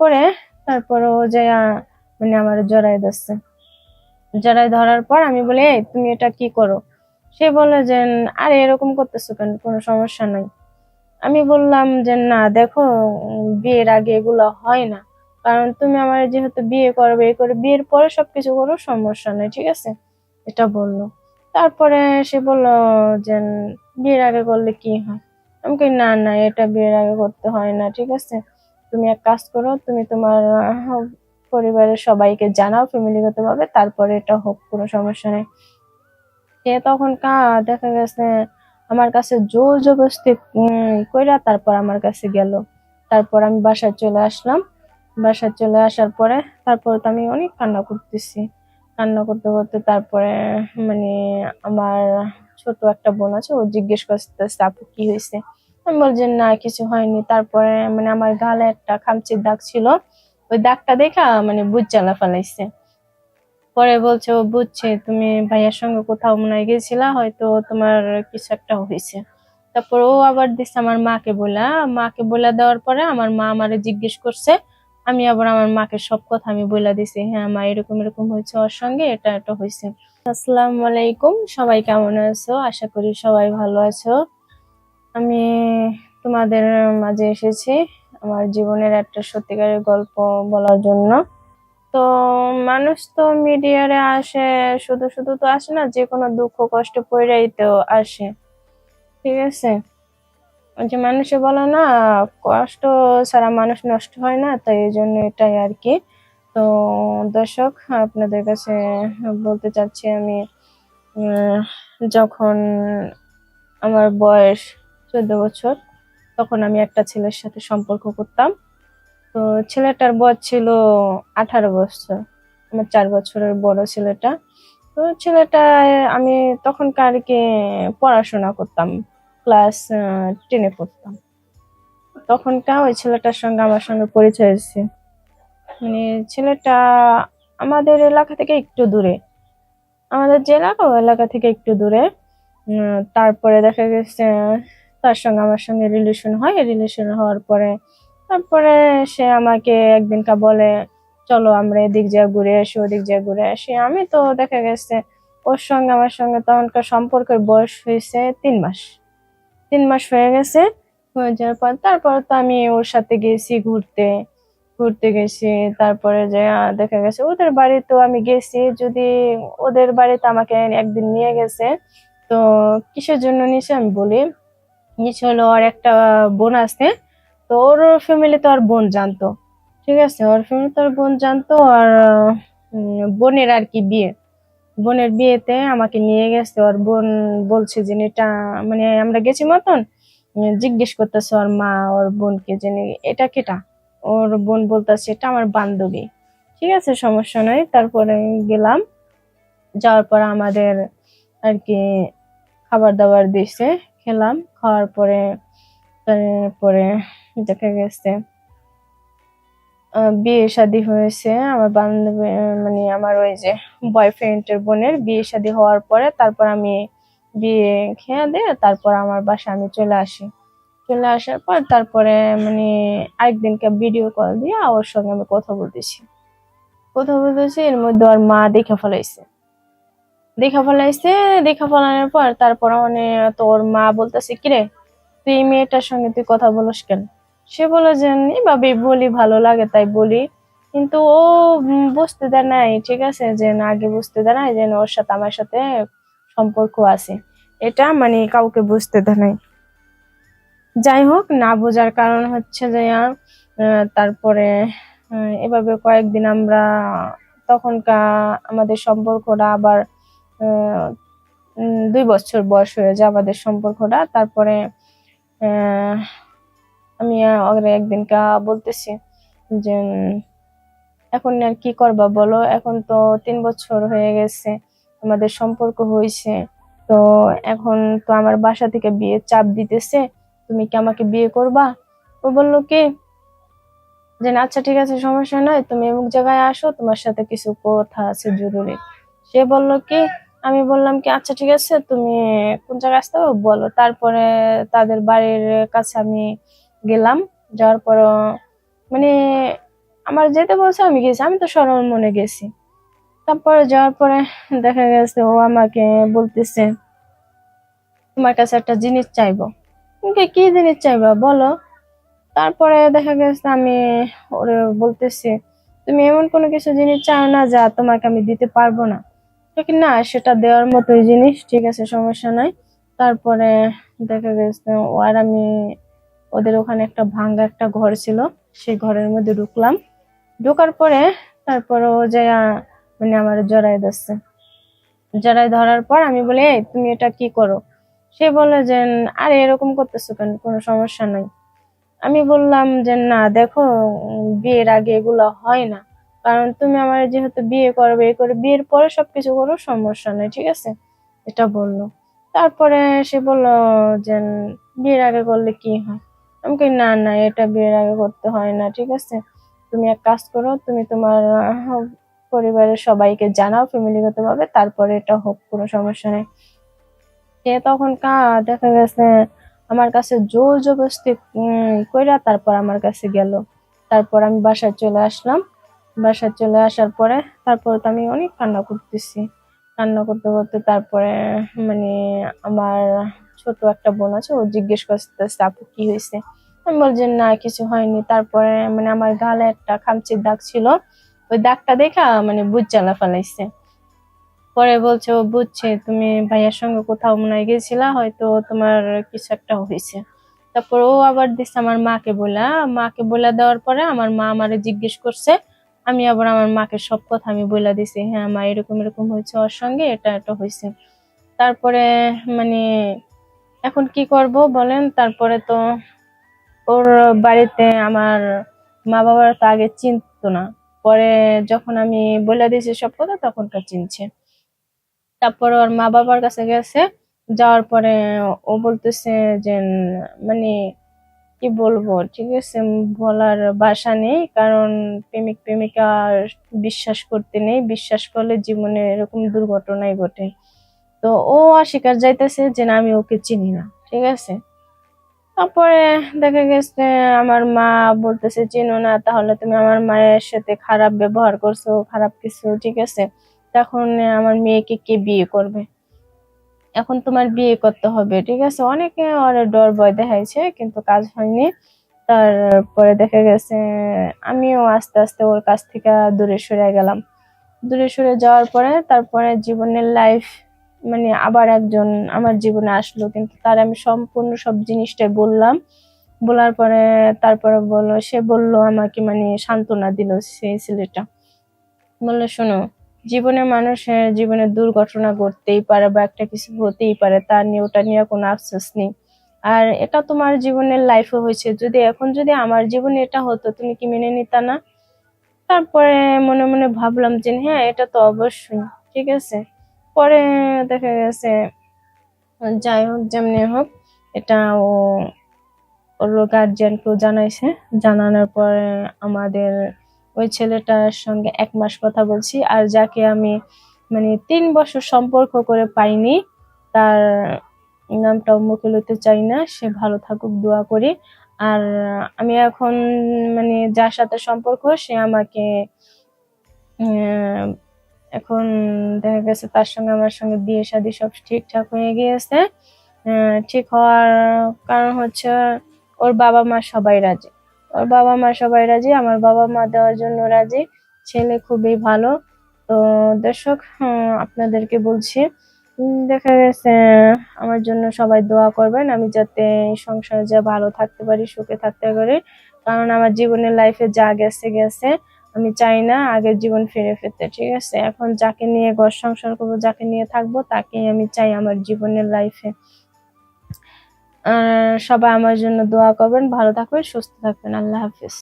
করে তারপর ও যে মানে আমার জড়াই ধরছে। জড়াই ধরার পর আমি বলি, এই, তুমি এটা কি করো? সে বলে যে, আরে, এরকম করতেছো কেন? কোনো সমস্যা নাই। আমি বললাম যে, না, দেখো, বিয়ের আগে এগুলো হয় না। কারণ তুমি আমার যেহেতু বিয়ে করবে, এই করে বিয়ের পরে সবকিছু করো, সমস্যা নেই, ঠিক আছে? এটা বলল। তারপরে সে বলল যে, বিয়ের আগে করলে কি হয়? আমি না না, এটা বিয়ের আগে করতে হয় না, ঠিক আছে? তুমি এক কাজ করো, তুমি তোমার পরিবারের সবাইকে জানাও ফ্যামিলিগত ভাবে তারপরে এটা হোক, কোনো সমস্যা নেই। সে তখন কা, দেখা গেছে আমার কাছে জোর জবরদস্তি কইরা তারপর আমার কাছে গেল। তারপর আমি বাসায় চলে আসলাম। বাসায় চলে আসার পরে, তারপর তো আমি অনেক কান্না করতেছি। কান্না করতে করতে তারপরে মানে আমার ছোট একটা বোন আছে, ও জিজ্ঞেস করতেছে, আপু, কি হয়েছে? আমি বলছি না, কিছু হয়নি। তারপরে মানে আমার গালে একটা খামচির দাগ ছিল। ওই দাগটা দেখা মানে বুঝ জ্বালা ফেলাইছে। পরে বলছে, ও, বুঝছে, তুমি ভাইয়ার সঙ্গে কোথাও মনে গেছিলা, হয়তো তোমার কিছু একটা হয়েছে। তারপর ও আবার দিচ্ছে আমার মাকে বলা মাকে বলে দেওয়ার পরে আমার মা আমারে জিজ্ঞেস করছে। আমি আবার আমার মাকে সব কথা আমি বলে দিছি। হ্যাঁ মা, এরকম এরকম হয়েছে ওর সঙ্গে, এটা এটা হয়েছে। আসসালামু আলাইকুম, সবাই কেমন আছো? আশা করি সবাই ভালো আছো। আমি তোমাদের মাঝে এসেছি আমার জীবনের একটা সত্যিকারের গল্প বলার জন্য। তো মানুষ তো মিডিয়ারে আসে, শুধু শুধু তো আসে না, যে কোনো দুঃখ কষ্ট পড়েই তো আসে। ঠিক আছে? যে মানুষে বলে না, কষ্ট ছাড়া মানুষ নষ্ট হয় না, তাই এই জন্য এটাই আর কি। তো দর্শক, আপনাদের কাছে বলতে চাচ্ছি আমি যখন আমার বয়স চোদ্দ বছর, তখন আমি একটা ছেলের সাথে সম্পর্ক করতাম। তো ছেলেটার বয়স ছিল আঠারো বছর, আমার চার বছরের বড় ছেলেটা। তো ছেলেটা আমি তখনকার কি পড়াশোনা করতাম, ক্লাস টেনে পড়তাম। তখনকার ওই ছেলেটার সঙ্গে আমার সঙ্গে পরিচয় হয়েছে। মানে ছেলেটা আমাদের এলাকা থেকে একটু দূরে। আমাদের এলাকা ওই এলাকা থেকে একটু দূরে। তারপরে দেখা গেছে তার সঙ্গে আমার সঙ্গে রিলেশন হয়। রিলেশন হওয়ার পরে, তারপরে সে আমাকে একদিনকা বলে, চলো আমরা এদিক যা ঘুরে আসি, ওদিক যা ঘুরে আসি। আমি তো দেখা গেছে, ওর সঙ্গে আমার সঙ্গে তখনকার সম্পর্কের বয়স হয়েছে তিন মাস। তিন মাস হয়ে গেছে, হয়ে যাওয়ার পর, তারপর তো আমি ওর সাথে গেছি ঘুরতে ঘুরতে গেছি। তারপরে যে দেখা গেছে, ওদের বাড়িতেও আমি গেছি। যদি ওদের বাড়িতে আমাকে একদিন নিয়ে গেছে, তো কিসের জন্য নিয়েছে আমি বলি? নিচে হলো ওর একটা বোন আছে, তো ওর ফ্যামিলি তো আর বোন জানতো। ঠিক আছে? ওর ফ্যামিলি তো আর বোন জানতো আর বোনের আর কি বিয়ে। বোনের বিয়েতে আমাকে নিয়ে গেছে, ওর বোন বলছে যে, এটা মানে আমরা গেছি মতন? জিজ্ঞেস করতেছে ওর মা, ওর বোনকে যে, এটা কেটা? ওর বোন বলতেছে, এটা আমার বান্ধবী। ঠিক আছে? সমস্যা নাই। তারপরে গেলাম। যাওয়ার পর আমাদের আর কি খাবার দাবার দিছে। খেলাম, খাওয়ার পরে তারপরে দেখা গেছে বিয়ে শাদী হয়েছে। আমার বান্ধবী মানে আমার ওই যে বয়ফ্রেন্ডের বোনের বিয়ে শাদী হওয়ার পরে তারপর আমি বিয়ে খেয়ে দিয়ে তারপর আমার বাসায় আমি চলে আসি। চলে আসার পর তারপরে মানে আরেকদিনকে ভিডিও কল দিয়ে ওর সঙ্গে আমি কথা বলতেছি। কথা বলতেছি, এর মধ্যে ওর মা দেখে ফেলাইছে। দেখা ফেলাইছে, দেখা ফেলানোর পর তারপর মানে তোর মা বলতেছে, কিরে, তুই মেয়েটার সঙ্গে তুই কথা বলিস কেন? সে বলে যে এভাবে বলি ভালো লাগে তাই বলি। কিন্তু ও বুঝতে দেয় নাই, ঠিক আছে? যে না, আগে বুঝতে দেয় নাই, যে ওর সাথে আমার সাথে সম্পর্ক আছে। এটা মানে কাউকে বুঝতে দেয় নাই। যাই হোক, না বোঝার কারণ হচ্ছে যে তারপরে এভাবে কয়েকদিন আমরা তখনকার আমাদের সম্পর্কটা আবার দুই বছর বয়স হয়ে যায় আমাদের সম্পর্কটা। তারপরে আমি ওরে একদিনকা বলতেছি যে এখন আর কি করবা বলো? এখন তো তিন বছর হয়ে গেছে, আমাদের সম্পর্ক হয়েছে তো এখন তো আমার বাসা থেকে বিয়ে চাপ দিতেছে, তুমি কি আমাকে বিয়ে করবা? ও বলল, কি? যে আচ্ছা ঠিক আছে, সমস্যা নাই, তুমি অমুক জায়গায় আসো, তোমার সাথে কিছু কথা আছে জরুরি। সে বলল, কি? আমি বললাম কি আচ্ছা ঠিক আছে, তুমি কোন জায়গায় আসতে বলো। তারপরে তাদের বাড়ির কাছে আমি গেলাম। যাওয়ার পর মানে আমার যেতে বলছে, আমি গেছি। আমি তো সরল মনে গেছি। তারপরে যাওয়ার পরে দেখা গেছে, ও আমাকে বলতেছে, তোমার কাছে একটা জিনিস চাইব। কি জিনিস চাইবা, বলো। তারপরে দেখা গেছে, আমি ওরে বলতেছি, তুমি এমন কোনো কিছু জিনিস চাও না যা তোমাকে আমি দিতে পারব না। না, সেটা দেওয়ার মতোই জিনিস, ঠিক আছে, সমস্যা নাই। তারপরে দেখা গেছে ও আর আমি ওদের ওখানে একটা ভাঙ্গা একটা ঘর ছিল, সেই ঘরের মধ্যে ঢুকলাম। ঢোকার পরে তারপরে ও যে মানে আমার জড়াই ধরছে। জড়াই ধরার পর আমি বলি, এই, তুমি এটা কি করো? সে বলে যে, আরে, এরকম করতেছো কেন? কোনো সমস্যা নাই। আমি বললাম যে, না, দেখো, বিয়ের আগে এগুলো হয় না। কারণ তুমি আমার যেহেতু বিয়ে করবে এই করে বিয়ের পরে সবকিছু করো সমস্যা নেই ঠিক আছে? এটা বলল। তারপরে সে বলল যে বিয়ের আগে করলে কি হয়? আমি কই না না এটা বিয়ের আগে করতে হয় না ঠিক আছে? তুমি এক কাজ করো তুমি তোমার পরিবারের সবাইকে জানাও ফ্যামিলিগত ভাবে তারপরে এটা হোক কোনো সমস্যা নেই। সে তখন কা দেখা গেছে আমার কাছে জোর জবরদস্তি উম, কইরা তারপর আমার কাছে গেল। তারপর আমি বাসায় চলে আসলাম। বাসায় চলে আসার পরে তারপর তো আমি অনেক কান্না করতেছি। কান্না করতে করতে তারপরে মানে আমার ছোট একটা বোন আছে, ও জিজ্ঞেস করতেছে, আপু, কি হয়েছে? আমি বলছি না, কিছু হয়নি। তারপরে মানে আমার গালে একটা খামচির দাগ ছিল। ওই দাগটা দেখা মানে বুঝ জ্বালা ফেলাইছে। পরে বলছে, ও, বুঝছে, তুমি ভাইয়ার সঙ্গে কোথাও মনে গেছিলা, হয়তো তোমার কিছু একটা হয়েছে। তারপর ও আবার দিচ্ছে আমার মাকে বলা। মাকে বলে দেওয়ার পরে আমার মা আমারে জিজ্ঞেস করছে আমি আবার আমার মাকে সব কথা আমি বলে দিছি হ্যাঁ মা, এরকম এরকম হয়েছে, ওর সঙ্গে এটা এটা হয়েছে। তারপরে মানে এখন কি করব বলেন? তারপরে তো ওর বাড়িতে আমার মা বাবার তো আগে চিনতো না। পরে যখন আমি বলে দিয়েছি সব কথা তখনকার চিনছে। তারপর ওর মা বাবার কাছে গেছে, যাওয়ার পরে ও বলতেছে যে মানে কি বলব, ঠিক আছে বলার বাসা নেই, কারণ প্রেমিক প্রেমিকা বিশ্বাস করতে নেই, বিশ্বাস করলে জীবনে এরকম দুর্ঘটনাই ঘটে। তো ও অস্বীকার যাইতেছে যে না, আমি ওকে চিনি না, ঠিক আছে। তারপরে দেখা গেছে, আমার মা বলতেছে, চিনো না, তাহলে তুমি আমার মায়ের সাথে খারাপ ব্যবহার করছ, খারাপ কিছু, ঠিক আছে? তখন আমার মেয়েকে কে বিয়ে করবে? এখন তোমার বিয়ে করতে হবে, ঠিক আছে? অনেকে ওর ডর ভয় দেখাইছে, কিন্তু কাজ হয়নি। তারপরে দেখা গেছে, আমিও আস্তে আস্তে ওর কাছ থেকে দূরে সরে গেলাম। দূরে সরে যাওয়ার পরে, তারপরে জীবনের লাইফ মানে আবার একজন আমার জীবনে আসলো, কিন্তু তার আমি সম্পূর্ণ সব জিনিসটাই বললাম। বলার পরে তারপরে বলল, সে বলল আমাকে মানে সান্ত্বনা দিল সেই ছেলেটা। বলল, শোনো জীবনে মানুষের জীবনে দুর্ঘটনা ঘটতেই পারে বা একটা কিছু হতেই পারে, তা নিয়ে, ওটা নিয়ে কোনো আফসোস নেই। আর এটা তোমার জীবনের লাইফে হয়েছে। যদি এখন যদি আমার জীবনে এটা হতো, তুমি কি মেনে নিতা না? তারপরে মনে মনে ভাবলাম যে হ্যাঁ এটা তো অবশ্যই, ঠিক আছে। পরে দেখা গেছে, যাই হোক, যেমনি হোক, এটা ও, ওর গার্জিয়ানকেও জানাইছে। জানানোর পরে আমাদের ওই ছেলেটার সঙ্গে এক মাস কথা বলছি। আর যাকে আমি মানে তিন বছর সম্পর্ক করে পাইনি, তার নামটাও মুখে লইতে চাই না, সে ভালো থাকুক, দোয়া করি। আর আমি এখন মানে যার সাথে সম্পর্ক, সে আমাকে এখন দেখা গেছে তার সঙ্গে, আমার সঙ্গে বিয়ে শাদী সব ঠিকঠাক হয়ে গিয়েছে। ঠিক হওয়ার কারণ হচ্ছে ওর বাবা মা সবাই রাজি। ওর বাবা মা সবাই রাজি, আমার বাবা মা দেওয়ার জন্য রাজি। ছেলে খুবই ভালো। তো দর্শক আপনাদেরকে বলছি দেখা গেছে, আমার জন্য সবাই দোয়া করবেন। আমি যাতে সংসারে যা ভালো থাকতে পারি, সুখে থাকতে পারি। কারণ আমার জীবনের লাইফে যা গেছে গেছে। আমি চাই না আগের জীবন ফিরে পেতে, ঠিক আছে? এখন যাকে নিয়ে ঘর সংসার করব, যাকে নিয়ে থাকব, তাকেই আমি চাই আমার জীবনের লাইফে সবাই আমার জন্য দোয়া করবেন ভালো থাকবেন সুস্থ থাকবেন আল্লাহ হাফিজ।